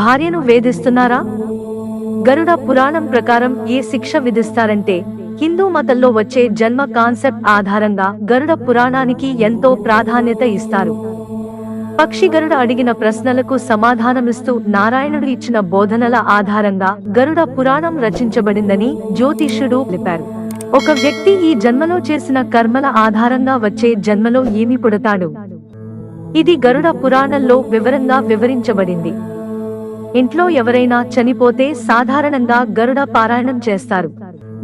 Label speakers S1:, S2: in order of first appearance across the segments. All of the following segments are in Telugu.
S1: భార్యను వేధిస్తున్నారా? గరుడ పురాణం ప్రకారం ఏ శిక్ష విధిస్తారంటే హిందూ మతంలో వచ్చే జన్మ కాన్సెప్ట్ ఆధారంగా గరుడ పురాణానికి ఎంతో ప్రాధాన్యత ఇస్తారు. పక్షి గరుడ అడిగిన ప్రశ్నలకు సమాధానమిస్తూ నారాయణుడు ఇచ్చిన బోధనల ఆధారంగా గరుడ పురాణం రచించబడిందని జ్యోతిష్యుడు తెలిపారు. ఒక వ్యక్తి ఈ జన్మలో చేసిన కర్మల ఆధారంగా వచ్చే జన్మలో ఏమి పుడతాడు? ఇది గరుడ పురాణంలో వివరంగా వివరించబడింది. ఇంట్లో ఎవరైనా చనిపోతే సాధారణంగా గరుడ పారాయణం చేస్తారు.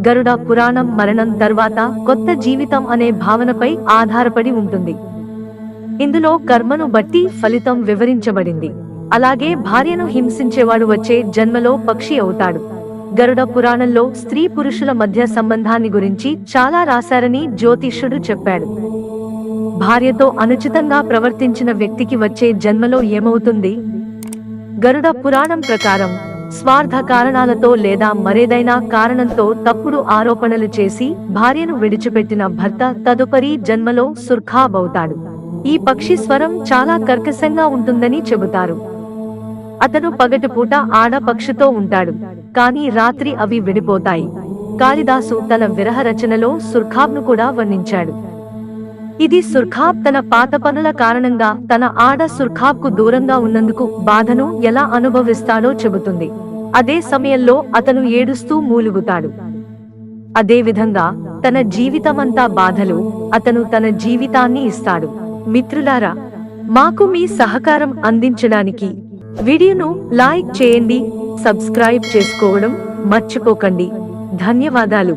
S1: గరుడ పురాణం మరణం తర్వాత కొత్త జీవితం అనే భావనపై ఆధారపడి ఉంటుంది. ఇందులో కర్మను బట్టి ఫలితం వివరించబడింది. అలాగే భార్యను హింసించేవాడు వచ్చే జన్మలో పక్షి అవుతాడు. గరుడ పురాణంలో స్త్రీ పురుషుల మధ్య సంబంధాన్ని గురించి చాలా రాశారని జ్యోతిష్యుడు చెప్పాడు. భార్యతో అనుచితంగా ప్రవర్తించిన వ్యక్తికి వచ్చే జన్మలో ఏమవుతుంది? గరుడ పురాణం ప్రకారం స్వార్థ కారణాలతో లేదా మరేదైనా కారణంతో తప్పుడు ఆరోపణలు చేసి భార్యను విడిచిపెట్టిన భర్త తదుపరి జన్మలో సుర్ఖాబవుతాడు ఈ పక్షి స్వరం చాలా కర్కశంగా ఉంటుందని చెబుతారు. అతను పగటిపూట ఆడ పక్షితో ఉంటాడు కానీ రాత్రి అవి విడిపోతాయి. కాళిదాసు తన విరహ రచనలో సుర్ఖాబ్ను కూడా వర్ణించాడు. ఇది సుర్ఖాబ్ తన పాత పనుల కారణంగా తన ఆడ సుర్ఖాబ్కు దూరంగా ఉన్నందుకు బాధను ఎలా అనుభవిస్తాడో చెబుతుంది. అదే సమయంలో అతను ఏడుస్తూ మూలుగుతాడు. అదేవిధంగా తన జీవితమంతా బాధలు అతను తన జీవితాన్ని ఇస్తాడు. మిత్రులారా మాకు మీ సహకారం అందించడానికి వీడియోను లైక్ చేయండి సబ్స్క్రైబ్ చేసుకోవడం మర్చిపోకండి. ధన్యవాదాలు.